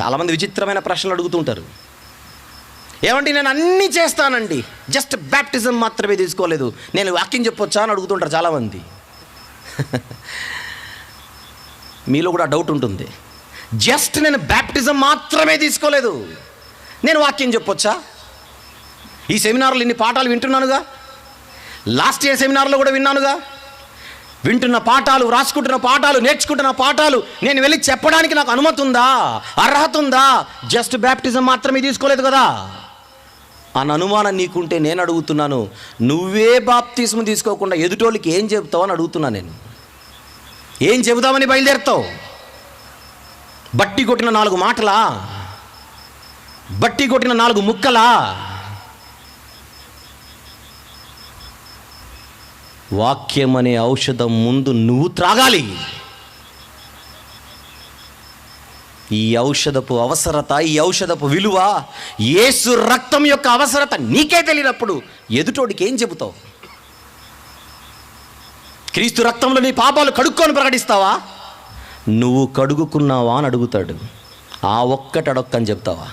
చాలామంది విచిత్రమైన ప్రశ్నలు అడుగుతుంటారు. ఏమంటే నేను అన్నీ చేస్తానండి. జస్ట్ బ్యాప్టిజం మాత్రమే తీసుకోలేదు. నేను వాక్యం చెప్పొచ్చా అని అడుగుతుంటారు చాలామంది. మీలో కూడా డౌట్ ఉంటుంది. జస్ట్ నేను బ్యాప్టిజం మాత్రమే తీసుకోలేదు. నేను వాక్యం చెప్పొచ్చా? ఈ సెమినార్లో ఇన్ని పాఠాలు వింటున్నానుగా? లాస్ట్ ఇయర్ సెమినార్లో కూడా విన్నానుగా? వింటున్న పాఠాలు రాసుకుంటున్న పాఠాలు నేర్చుకుంటున్న పాఠాలు నేను వెళ్ళి చెప్పడానికి నాకు అనుమతి ఉందా? అర్హత ఉందా? జస్ట్ బ్యాప్టిజం మాత్రమే తీసుకోలేదు కదా. అన్న అనుమానం నీకుంటే నేను అడుగుతున్నాను నువ్వే బాప్తిజం తీసుకోకుండా ఎదుటోళ్ళకి ఏం చెబుతావు అని అడుగుతున్నాను నేను. ఏం చెబుదామని బయలుదేరుతావు? బట్టి కొట్టిన నాలుగు మాటలా? బట్టి కొట్టిన నాలుగు ముక్కలా? వాక్యం అనే ఔషధం ముందు నువ్వు త్రాగాలి. ఈ ఔషధపు అవసరత ఈ ఔషధపు విలువ యేసు రక్తం యొక్క అవసరత నీకే తెలియనప్పుడు ఎదుటోడికి ఏం చెబుతావు? క్రీస్తు రక్తంలో నీ పాపాలు కడుక్కొని ప్రకటిస్తావా? నువ్వు కడుగుకున్నావా అని అడుగుతాడు. ఆ ఒక్కటడొక్కని చెప్తావా?